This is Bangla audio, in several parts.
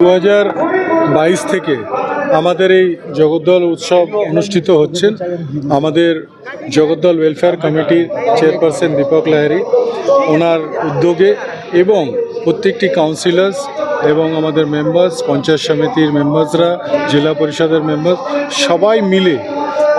দু হাজার বাইশ থেকে আমাদের এই জগদ্দল উৎসব অনুষ্ঠিত হচ্ছেন। আমাদের জগদ্দল ওয়েলফেয়ার কমিটির চেয়ারপারসন দীপক লাহারি ওনার উদ্যোগে এবং প্রত্যেকটি কাউন্সিলার্স এবং আমাদের মেম্বার্স পঞ্চায়েত সমিতির মেম্বার্সরা জেলা পরিষদের মেম্বার্স সবাই মিলে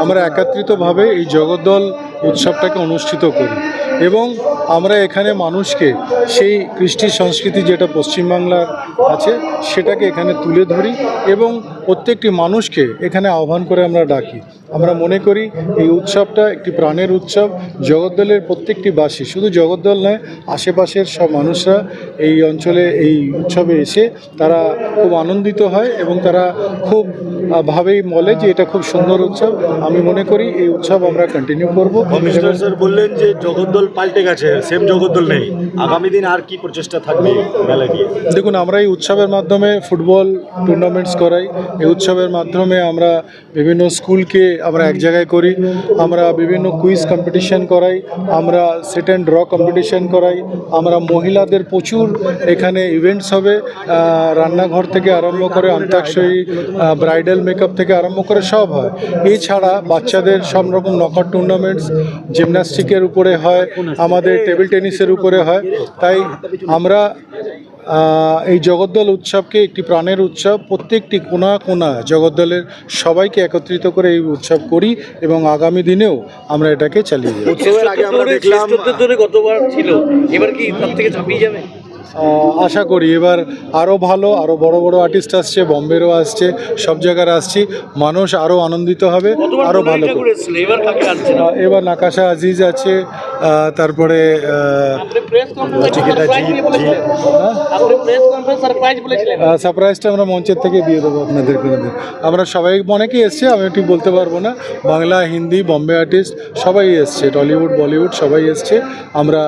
আমরা একত্রিতভাবে এই জগদ্দল উৎসবটাকে অনুষ্ঠিত করি। এবং আমরা এখানে মানুষকে সেই কৃষ্টি সংস্কৃতি যেটা পশ্চিমবাংলার আছে, সেটাকে এখানে তুলে ধরি এবং প্রত্যেকটি মানুষকে এখানে আহ্বান করে আমরা ডাকি। আমরা মনে করি এই উৎসবটা একটি প্রাণের উৎসব। জগদ্দলের প্রত্যেকটি বাসী শুধু জগদ্দল নয় আশেপাশের সব মানুষরা এই অঞ্চলে এই উৎসবে এসে তারা খুব আনন্দিত হয় এবং তারা খুব ভাবেই বলে যে এটা খুব সুন্দর উৎসব। আমি মনে করি এই উৎসব আমরা কন্টিনিউ করব। কমিশনার স্যার বললেন যে জগদ্দল পাল্টে গেছে সেম জগদ্দল নেই। আগামী দিন আর কি প্রচেষ্টা থাকবে নিয়ে দেখুন আমরা এই উৎসবের মাধ্যমে ফুটবল টুর্নামেন্টস করাই। এই উৎসবের মাধ্যমে আমরা বিভিন্ন স্কুলকে আমরা এক জায়গায় করি, আমরা বিভিন্ন কুইজ কম্পিটিশন করাই, আমরা সেট অ্যান্ড ড্র কম্পিটিশন করাই, আমরা মহিলাদের প্রচুর এখানে ইভেন্টস হবে রান্নাঘর থেকে আরম্ভ করে অন্তাক্ষরী ব্রাইডাল মেকআপ থেকে আরম্ভ করে সব হয়। এছাড়া বাচ্চাদের সব রকম নকআউট টুর্নামেন্টস জিমন্যাস্টিকের উপরে হয়, আমাদের টেবিল টেনিসের উপরে হয়। তাই আমরা এই জগদ্দল উৎসবকে একটি প্রাণের উৎসব প্রত্যেকটি কোনা কোনা জগদ্দলের সবাইকে একত্রিত করে এই উৎসব করি এবং আগামী দিনেও আমরা এটাকে চালিয়ে যাব। উৎসবের আগে আমরা দেখলাম ধরে গতবার ছিল এবার কি তার থেকে ছাপিয়ে যাবে? আশা করি এবার আরও ভালো আরও বড় বড় আর্টিস্ট আসছে বম্বেরও আসছে সব জায়গার আসছি মানুষ আরও আনন্দিত হবে আরও ভালো এবার নাকাশা আজিজ আছে তারপরে সারপ্রাইজটা আমরা মঞ্চের থেকে দিয়ে দেবো আপনাদের কোনোদিন আমরা সবাই অনেকেই এসছে আমি ঠিক বলতে পারব না। বাংলা হিন্দি বম্বে আর্টিস্ট সবাই এসছে টলিউড বলিউড সবাই এসছে। আমরা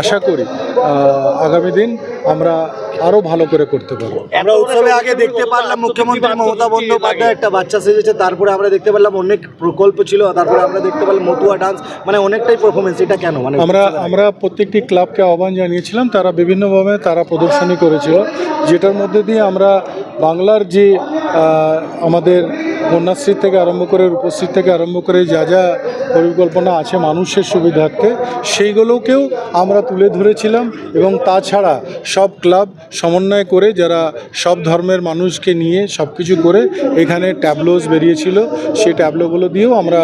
আশা করি আগামী দিন আমরা আরও ভালো করে করতে পারব। আমরা উৎসবে আগে দেখতে পারলাম মুখ্যমন্ত্রী মমতা বন্দ্যোপাধ্যায় একটা বাচ্চা সেজেছে তারপরে আমরা দেখতে পারলাম অনেক প্রকল্প ছিল তারপরে আমরা দেখতে পেলাম মতুয়া ডান্স মানে অনেকটাই পারফরমেন্স এটা কেন? মানে আমরা আমরা প্রত্যেকটি ক্লাবকে আহ্বান জানিয়েছিলাম তারা বিভিন্নভাবে তারা প্রদর্শনী করেছিল যেটার মধ্যে দিয়ে আমরা বাংলার যে আমাদের কন্যাশ্রী থেকে আরম্ভ করে রূপশ্রী থেকে আরম্ভ করে যা যা পরিকল্পনা আছে মানুষের সুবিধার্থে সেইগুলোকেও আমরা তুলে ধরেছিলাম এবং তাছাড়া সব ক্লাব সমন্বয় করে যারা সব ধর্মের মানুষকে নিয়ে সব কিছু করে এখানে ট্যাবলোজ বেরিয়েছিল। সেই ট্যাবলোগুলো দিয়েও আমরা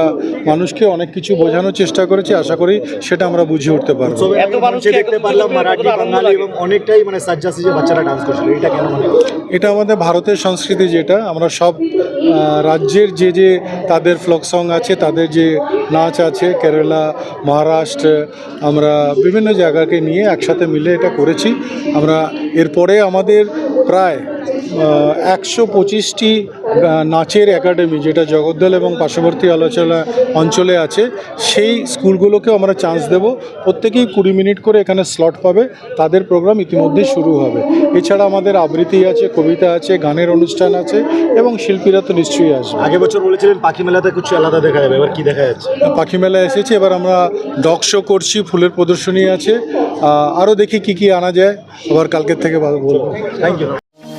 মানুষকে অনেক কিছু বোঝানোর চেষ্টা করেছি। আশা করি সেটা আমরা বুঝিয়ে উঠতে পারব। দেখতে পারলাম মারাঠি বাঙালি এবং অনেকটাই মানে সাজ্জা সেজে বাচ্চারা ডান্স করছিল এটা কেন এটা আমাদের ভারতের সংস্কৃতি যেটা আমরা সব রাজ্যের যে যে তাদের ফ্লক সং আছে, তাদের যে নাচ আছে, কেরালা, মহারাষ্ট্র, আমরা বিভিন্ন জায়গাকে নিয়ে একসাথে মিলে এটা করেছি। আমরা এরপরে আমাদের প্রায় একশো পঁচিশটি নাচের একাডেমি যেটা জগদ্দল এবং পার্শ্ববর্তী আলোচনা অঞ্চলে আছে সেই স্কুলগুলোকেও আমরা চান্স দেব। প্রত্যেকেই কুড়ি মিনিট করে এখানে স্লট পাবে। তাদের প্রোগ্রাম ইতিমধ্যে শুরু হবে। এছাড়া আমাদের আবৃত্তি আছে কবিতা আছে গানের অনুষ্ঠান আছে এবং শিল্পীরা তো নিশ্চয়ই আসবে। আগে বছর বলেছিলেন পাখি মেলাতে কিছু আলাদা দেখা যাবে এবার কি দেখা যাচ্ছে? পাখি মেলা এসেছে এবার আমরা ডগ শো করছি ফুলের প্রদর্শনী আছে। আরও দেখি কি কি আনা যায় আবার কালকের থেকে ভালো বলব। Thank you